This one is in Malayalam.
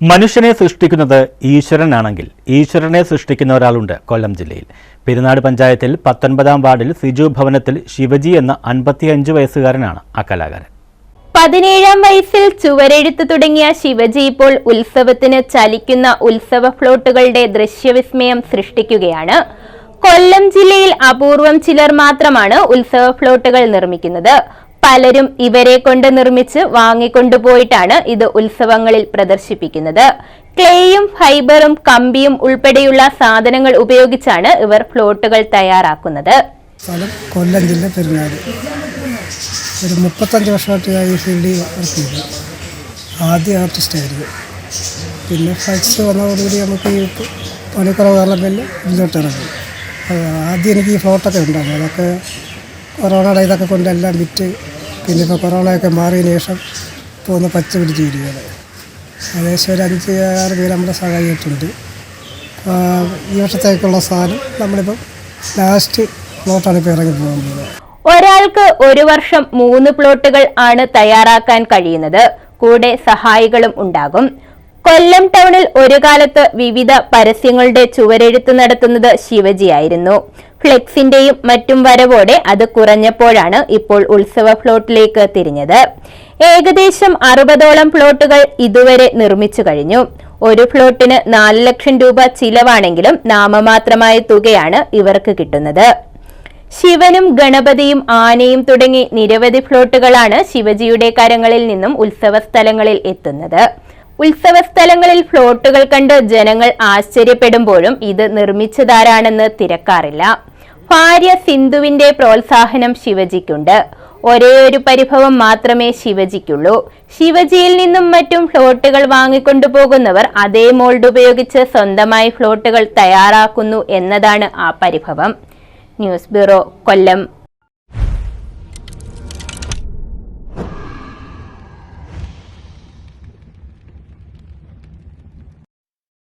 മനുഷ്യനെ സൃഷ്ടിക്കുന്നത് ഈശ്വരനാണെങ്കിൽ ഈശ്വരനെ സൃഷ്ടിക്കുന്ന ഒരാളുണ്ട് കൊല്ലം ജില്ലയിൽ. പെരുന്നാട് പഞ്ചായത്തിൽ പത്തൊൻപതാം വാർഡിൽ സിജു ഭവനത്തിൽ ശിവജി എന്ന അൻപത്തിയഞ്ച് വയസ്സുകാരനാണ് ആ കലാകാരൻ. പതിനേഴാം വയസ്സിൽ ചുവരെഴുത്ത് തുടങ്ങിയ ശിവജി ഇപ്പോൾ ഉത്സവത്തിന് ചലിക്കുന്ന ഉത്സവ ഫ്ലോട്ടുകളുടെ ദൃശ്യവിസ്മയം സൃഷ്ടിക്കുകയാണ്. കൊല്ലം ജില്ലയിൽ അപൂർവം ചിലർ മാത്രമാണ് ഉത്സവ ഫ്ലോട്ടുകൾ നിർമ്മിക്കുന്നത്. പലരും ഇവരെ കൊണ്ട് നിർമ്മിച്ച് വാങ്ങിക്കൊണ്ടുപോയിട്ടാണ് ഇത് ഉത്സവങ്ങളിൽ പ്രദർശിപ്പിക്കുന്നത്. ക്ലേയും ഫൈബറും കമ്പിയും ഉൾപ്പെടെയുള്ള സാധനങ്ങൾ ഉപയോഗിച്ചാണ് ഇവർ ഫ്ലോട്ടുകൾ തയ്യാറാക്കുന്നത്. കൊല്ലം ജില്ല പെരുന്നാട്. ഒരു മുപ്പത്തഞ്ച് വർഷമായിട്ട് ഈ ഫീൽഡിൽ പിന്നെ ഫ്ലക്സ് വന്നതോടുകൂടി നമുക്ക് ഈ പണിക്കുറവ് കാരണം പിന്നെ അത് ആദ്യം എനിക്ക് ഈ ഫ്ലോട്ടൊക്കെ ഉണ്ടായിരുന്നു. അതൊക്കെ കൊറോണയുടെ ഇതൊക്കെ കൊണ്ടെല്ലാം വിറ്റ് പിന്നെ ഇപ്പോൾ കൊറോണയൊക്കെ മാറിയതിന് ശേഷം ഒന്ന് പച്ച പിടിച്ച് വരികയാണ് ഏകദേശം ഒരു അഞ്ച് ആറ് പേര് നമ്മുടെ സഹായിച്ചിട്ടുണ്ട്. ഈ വർഷത്തേക്കുള്ള സാധനം നമ്മളിപ്പം ലാസ്റ്റ് പ്ലോട്ടാണ് ഇപ്പോൾ ഇറങ്ങി പോകുന്നത്. ഒരാൾക്ക് ഒരു വർഷം മൂന്ന് പ്ലോട്ടുകൾ ആണ് തയ്യാറാക്കാൻ കഴിയുന്നത്. കൂടെ സഹായികളും ഉണ്ടാകും. കൊല്ലം ടൗണിൽ ഒരു കാലത്ത് വിവിധ പരസ്യങ്ങളുടെ ചുവരെഴുത്ത് നടത്തുന്നത് ശിവജിയായിരുന്നു. ഫ്ലെക്സിന്റെയും മറ്റും വരവോടെ അത് കുറഞ്ഞപ്പോഴാണ് ഇപ്പോൾ ഉത്സവ ഫ്ലോട്ടിലേക്ക് തിരിഞ്ഞത്. ഏകദേശം അറുപതോളം ഫ്ലോട്ടുകൾ ഇതുവരെ നിർമ്മിച്ചു കഴിഞ്ഞു. ഒരു ഫ്ലോട്ടിന് നാല് ലക്ഷം രൂപ ചിലവാണെങ്കിലും നാമമാത്രമായ തുകയാണ് ഇവർക്ക് കിട്ടുന്നത്. ശിവനും ഗണപതിയും ആനയും തുടങ്ങി നിരവധി ഫ്ലോട്ടുകളാണ് ശിവജിയുടെ കരങ്ങളിൽ നിന്നും ഉത്സവ സ്ഥലങ്ങളിൽ എത്തുന്നത്. ഉത്സവ സ്ഥലങ്ങളിൽ ഫ്ലോട്ടുകൾ കണ്ട് ജനങ്ങൾ ആശ്ചര്യപ്പെടുമ്പോഴും ഇത് നിർമ്മിച്ചതാരാണെന്ന് തിരക്കാറില്ല. ഭാര്യ സിന്ധുവിന്റെ പ്രോത്സാഹനം ശിവജിക്കുണ്ട്. ഒരേ ഒരു പരിഭവം മാത്രമേ ശിവജിക്കുള്ളൂ. ശിവജിയിൽ നിന്നും മറ്റും ഫ്ലോട്ടുകൾ വാങ്ങിക്കൊണ്ടുപോകുന്നവർ അതേ മോൾഡ് ഉപയോഗിച്ച് സ്വന്തമായി ഫ്ലോട്ടുകൾ തയ്യാറാക്കുന്നു എന്നതാണ് ആ പരിഭവം. News bureau Kollam.